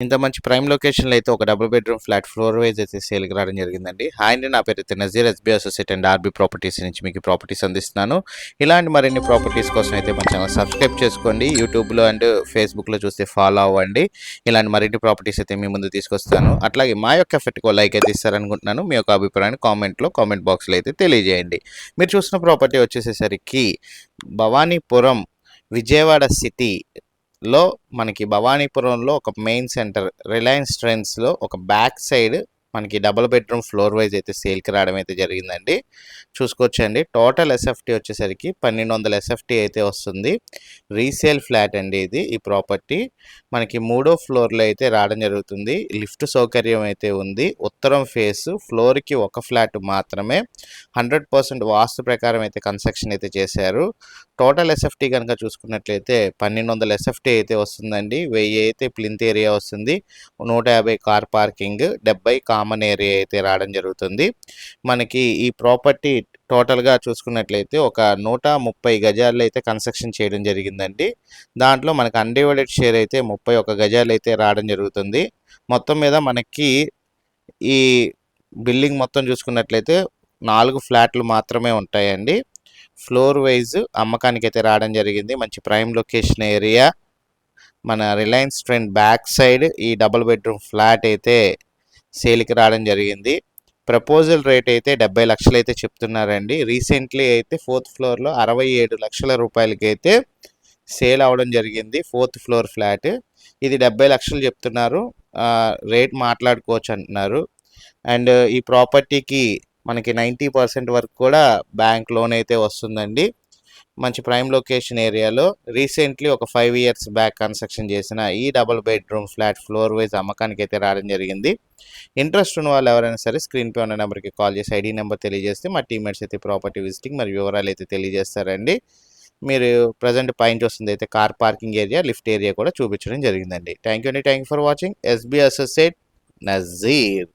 ఇంత మంచి ప్రైమ్ లొకేషన్‌లో అయితే ఒక double bedroom flat floor wise అయితే సేల్‌కి రావడం జరిగిందండి. హాయ్ అండి. నా అయితే Nazeer SB associate and RB properties నుంచి మీకు ప్రాపర్టీస్ అందిస్తున్నాను. ఇలాంటి మరిన్ని ప్రాపర్టీస్ కోసం అయితే మన ఛానల్ సబ్స్క్రైబ్ చేసుకోండి. యూట్యూబ్‌లో అండ్ ఫేస్‌బుక్‌లో చూస్తే ఫాలో అవ్వండి. ఇలాంటి మరిన్ని ప్రాపర్టీస్ అయితే మీ ముందు తీసుకొస్తాను. అట్లాగే మా యొక్క ఎఫెక్ట్కో లైక్ అయితే ఇస్తారనుకుంటున్నాను. మీ యొక్క అభిప్రాయాన్ని కామెంట్‌లో కామెంట్ బాక్స్‌లో అయితే తెలియజేయండి. మీరు చూసిన ప్రాపర్టీ వచ్చేసేసరికి భవానీపురం విజయవాడ సిటీ లో మనకి భవానీపురంలో ఒక మెయిన్ సెంటర్ రిలయన్స్ ట్రెండ్స్లో ఒక బ్యాక్ సైడ్ మనకి డబుల్ బెడ్రూమ్ ఫ్లోర్ వైజ్ అయితే సేల్కి రావడం అయితే జరిగిందండి. చూసుకోవచ్చండి. టోటల్ ఎస్ఎఫ్టీ వచ్చేసరికి పన్నెండు వందల ఎస్ఎఫ్టీ అయితే వస్తుంది. రీసేల్ ఫ్లాట్ అండి ఇది ఈ ప్రాపర్టీ. మనకి మూడో ఫ్లోర్లో అయితే రావడం జరుగుతుంది. లిఫ్ట్ సౌకర్యం అయితే ఉంది. ఉత్తరం ఫేస్ ఫ్లోర్కి ఒక ఫ్లాట్ మాత్రమే. హండ్రెడ్ పర్సెంట్ వాస్తు ప్రకారం అయితే కన్స్ట్రక్షన్ అయితే చేశారు. టోటల్ ఎస్ఎఫ్టీ కనుక చూసుకున్నట్లయితే పన్నెండు వందల ఎస్ఎఫ్టీ అయితే వస్తుందండి. వెయ్యి అయితే ప్లింత్ ఏరియా వస్తుంది. నూట యాభై కార్ పార్కింగ్ డెబ్బై కామన్ ఏరియా అయితే రావడం జరుగుతుంది. మనకి ఈ ప్రాపర్టీ టోటల్గా చూసుకున్నట్లయితే ఒక నూట ముప్పై గజాల్లో అయితే కన్స్ట్రక్షన్ చేయడం జరిగిందండి. దాంట్లో మనకు అన్డివైడెడ్ షేర్ అయితే ముప్పై ఒక గజాలు అయితే రావడం జరుగుతుంది. మొత్తం మీద మనకి ఈ బిల్డింగ్ మొత్తం చూసుకున్నట్లయితే నాలుగు ఫ్లాట్లు మాత్రమే ఉంటాయండి. ఫ్లోర్ వైజ్ అమ్మకానికి అయితే రావడం జరిగింది. మంచి ప్రైమ్ లొకేషన్ ఏరియా. మన రిలయన్స్ ట్రెండ్ బ్యాక్ సైడ్ ఈ డబుల్ బెడ్రూమ్ ఫ్లాట్ అయితే సేల్కి రావడం జరిగింది. ప్రపోజల్ రేట్ అయితే డెబ్బై లక్షలు అయితే చెప్తున్నారండి. రీసెంట్లీ అయితే ఫోర్త్ ఫ్లోర్లో అరవై ఏడు లక్షల రూపాయలకి అయితే సేల్ అవ్వడం జరిగింది. Fourth floor flat. ఇది డెబ్బై లక్షలు చెప్తున్నారు. రేట్ మాట్లాడుకోవచ్చు అంటున్నారు. అండ్ ఈ ప్రాపర్టీకి మనకి నైంటీ పర్సెంట్ వరకు కూడా బ్యాంక్ లోన్ అయితే వస్తుందండి. మంచి ప్రైమ్ లొకేషన్ ఏరియాలో రీసెంట్లీ ఒక ఫైవ్ ఇయర్స్ బ్యాక్ కన్స్ట్రక్షన్ చేసిన ఈ double bedroom flat floor wise అమ్మకానికి అయితే రావడం జరిగింది. ఇంట్రెస్ట్ ఉన్న వాళ్ళు ఎవరైనా సరే స్క్రీన్ పే ఉన్న నెంబర్కి కాల్ చేసి ఐడి నెంబర్ తెలియజేస్తే మా టీమేట్స్ అయితే ప్రాపర్టీ విజిటింగ్ మరి వివరాలు అయితే తెలియజేస్తారండి. మీరు ప్రజెంట్ పైన చూస్తుంది అయితే car parking area lift area కూడా చూపించడం జరిగిందండి. థ్యాంక్ యూ అండి. Thank for watching SB associate Nazeer